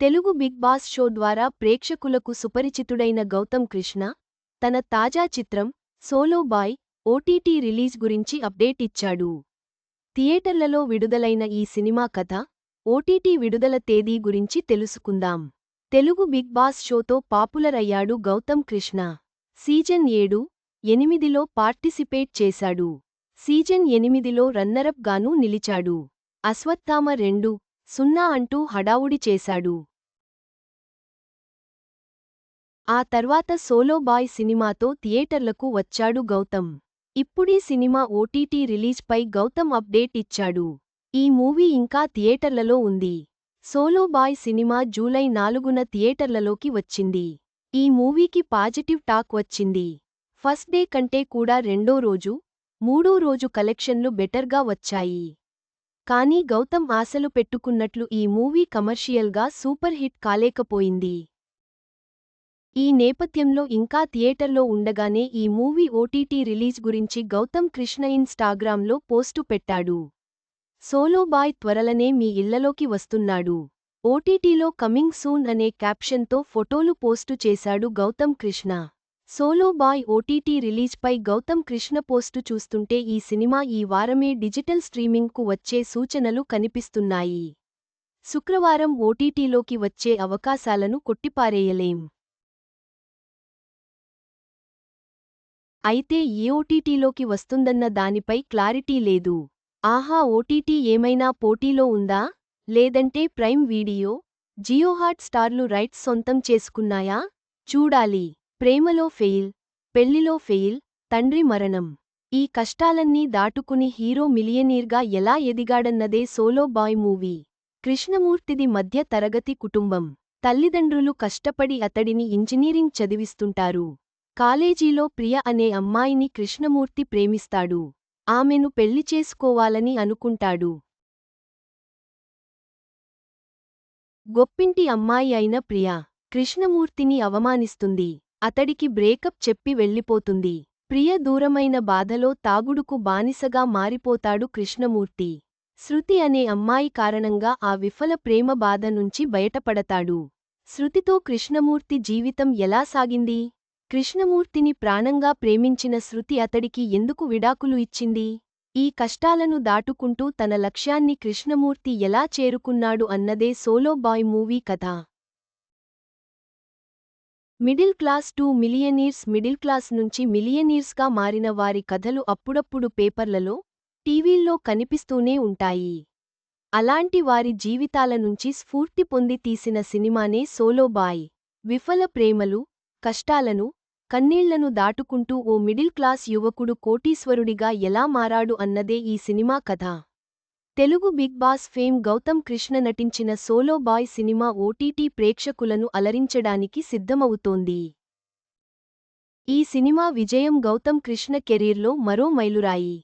Telugu big boss show ద్వారా ప్రేక్షకులకు సుపరిచితుడైన గౌతమ్ కృష్ణ తన తాజా చిత్రం సోలో బాయ్ ఓటీటీ రిలీజ్ గురించి అప్డేట్ ఇచ్చాడు. థియేటర్లలో విడుదలైన ఈ సినిమా కథ ఓటీటీ విడుదల తేదీ గురించి తెలుసుకుందాం. తెలుగు బిగ్ బాస్ షోతో పాపులర్ అయ్యాడు గౌతమ్ కృష్ణ. సీజన్ ఏడు ఎనిమిదిలో పార్టిసిపేట్ చేశాడు. సీజన్ ఎనిమిదిలో రన్నరప్ గానూ నిలిచాడు. అశ్వత్థామ రెండు సున్నా అంటూ హడావుడి చేశాడు. ఆ తర్వాత సోలో బాయ్ సినిమాతో థియేటర్లకు వచ్చాడు గౌతమ్. ఇప్పుడీ సినిమా ఓటీటీ రిలీజ్పై గౌతమ్ అప్డేట్ ఇచ్చాడు. ఈ మూవీ ఇంకా థియేటర్లలో ఉంది. సోలో బాయ్ సినిమా జూలై నాలుగున థియేటర్లలోకి వచ్చింది. ఈ మూవీకి పాజిటివ్ టాక్ వచ్చింది. ఫస్ట్ డే కంటే కూడా రెండో రోజు మూడో రోజు కలెక్షన్లు బెటర్గా వచ్చాయి. కానీ గౌతమ్ ఆశలు పెట్టుకున్నట్లు ఈ మూవీ కమర్షియల్గా సూపర్ హిట్ కాలేకపోయింది. ఈ నేపథ్యంలో ఇంకా థియేటర్లో ఉండగానే ఈ మూవీ ఓటీటీ రిలీజ్ గురించి గౌతమ్ కృష్ణ ఇన్స్టాగ్రామ్లో పోస్టు పెట్టాడు. సోలో బాయ్ త్వరలనే మీ ఇళ్ళలోకి వస్తున్నాడు. ఓటీటీలో కమింగ్ సూన్ అనే క్యాప్షన్తో ఫోటోలు పోస్టు చేశాడు Gautam Krishna. Solo boy OTT రిలీజ్పై Gautam Krishna post చూస్తుంటే ఈ సినిమా ఈ వారమే డిజిటల్ స్ట్రీమింగ్కు వచ్చే సూచనలు కనిపిస్తున్నాయి. శుక్రవారం ఓటీటీలోకి వచ్చే అవకాశాలను కొట్టిపారేయలేం. అయితే ఏ ఓటీటీలోకి వస్తుందన్న దానిపై క్లారిటీ లేదు. ఆహా ఓటీటీ ఏమైనా పోటీలో ఉందా? లేదంటే ప్రైమ్ వీడియో? జియోహాట్ స్టార్లు రైట్స్ సొంతం చేసుకున్నాయా? చూడాలి. ప్రేమలో ఫెయిల్ పెళ్ళిలో ఫెయిల్ తండ్రి మరణం. ఈ కష్టాలన్నీ దాటుకుని హీరో మిలియనీర్గా ఎలా ఎదిగాడన్నదే సోలో బాయ్ మూవీ. కృష్ణమూర్తిది మధ్య తరగతి కుటుంబం. తల్లిదండ్రులు కష్టపడి అతడిని ఇంజనీరింగ్ చదివిస్తుంటారు. కాలేజీలో ప్రియ అనే అమ్మాయిని కృష్ణమూర్తి ప్రేమిస్తాడు. ఆమెను పెళ్ళి చేసుకోవాలని అనుకుంటాడు. గొప్పింటి అమ్మాయి అయిన ప్రియ కృష్ణమూర్తిని అవమానిస్తుంది. అతడికి బ్రేకప్ చెప్పి వెళ్ళిపోతుంది. ప్రియ దూరమైన బాధలో తాగుడుకు బానిసగా మారిపోతాడు కృష్ణమూర్తి. శృతి అనే అమ్మాయి కారణంగా ఆ విఫల ప్రేమ బాధ నుంచి బయటపడతాడు. శృతితో కృష్ణమూర్తి జీవితం ఎలా సాగింది? కృష్ణమూర్తిని ప్రాణంగా ప్రేమించిన శృతి అతడికి ఎందుకు విడాకులు ఇచ్చింది? ఈ కష్టాలను దాటుకుంటూ తన లక్ష్యాన్ని కృష్ణమూర్తి ఎలా చేరుకున్నాడు అన్నదే సోలో బాయ్ మూవీ కథ. Middle class to millionaires middle class నుంచి మిలియనీర్స్గా మారిన వారి కథలు అప్పుడప్పుడు పేపర్లలో టీవీల్లో కనిపిస్తూనే ఉంటాయి. అలాంటి వారి జీవితాల నుంచి స్ఫూర్తి పొంది తీసిన సినిమానే సోలో బాయ్. విఫల ప్రేమలు కష్టాలను కన్నీళ్ళను దాటుకుంటూ ఓ మిడిల్ క్లాస్ యువకుడు కోటీశ్వరుడిగా ఎలా మారాడు అన్నదే ఈ సినిమా కథ. Telugu Bigg Boss fame Gautam Krishna నటించిన సోలో బాయ్ సినిమా ఓటీటీ ప్రేక్షకులను అలరించడానికి సిద్ధమవుతోంది. ఈ సినిమా విజయం గౌతమ్ కృష్ణ కెరీర్లో మరో మైలురాయి.